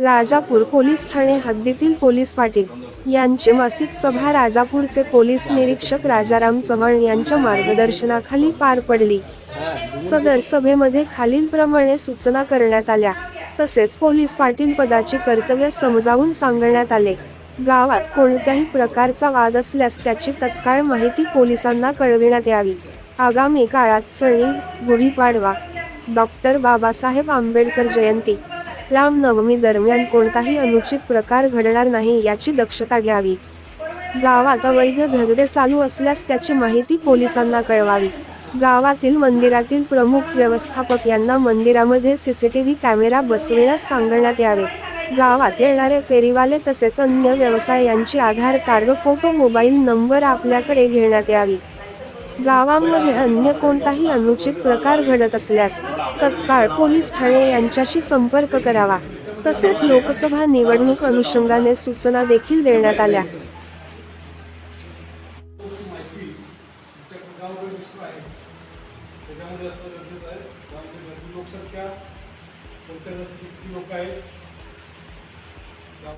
Rajapur police Thane हद्दीतील police Patil यांची मासिक सभा राजापूरचे पोलीस निरीक्षक राजाराम चव्हाण यांच्या मार्गदर्शनाखाली पार पडली. सदर सभेमध्ये खालीलप्रमाणे सूचना करण्यात आल्या. तसेच पोलीस पाटील पदाचे कर्तव्य समजावून सांगण्यात आले. गावात कोणत्याही प्रकारचा वाद असल्यास त्याची तत्काळ माहिती पोलिसांना कळविण्यात यावी. आगामी काळात सणी गुढीपाडवा. डॉक्टर बाबासाहेब आंबेडकर जयंती. रामनवमी दरम्यान कोणताही अनुचित प्रकार घडणार नाही याची दक्षता घ्यावी. गावात अवैध धंदे चालू असल्यास त्याची माहिती पोलिसांना कळवावी. गावातील मंदिरातील प्रमुख व्यवस्थापक यांना मंदिरामध्ये सीसीटीव्ही कॅमेरा बसविण्यास सांगण्यात यावे. गावात येणारे फेरीवाले तसेच अन्य व्यवसाय यांची Aadhaar card photo mobile number आपल्याकडे घेण्यात यावी. गावांमध्ये अन्य कोणताही अनुचित प्रकार घडत असल्यास तत्काळ पोलीस ठाणे यांच्याशी संपर्क करावा. तसेच लोकसभा निवडणूक अनुषंगाने सूचना देखील देण्यात आल्या. त्याच्यामध्ये असं गरजेचं आहे लोकसंख्या कोणत्या लोक आहेत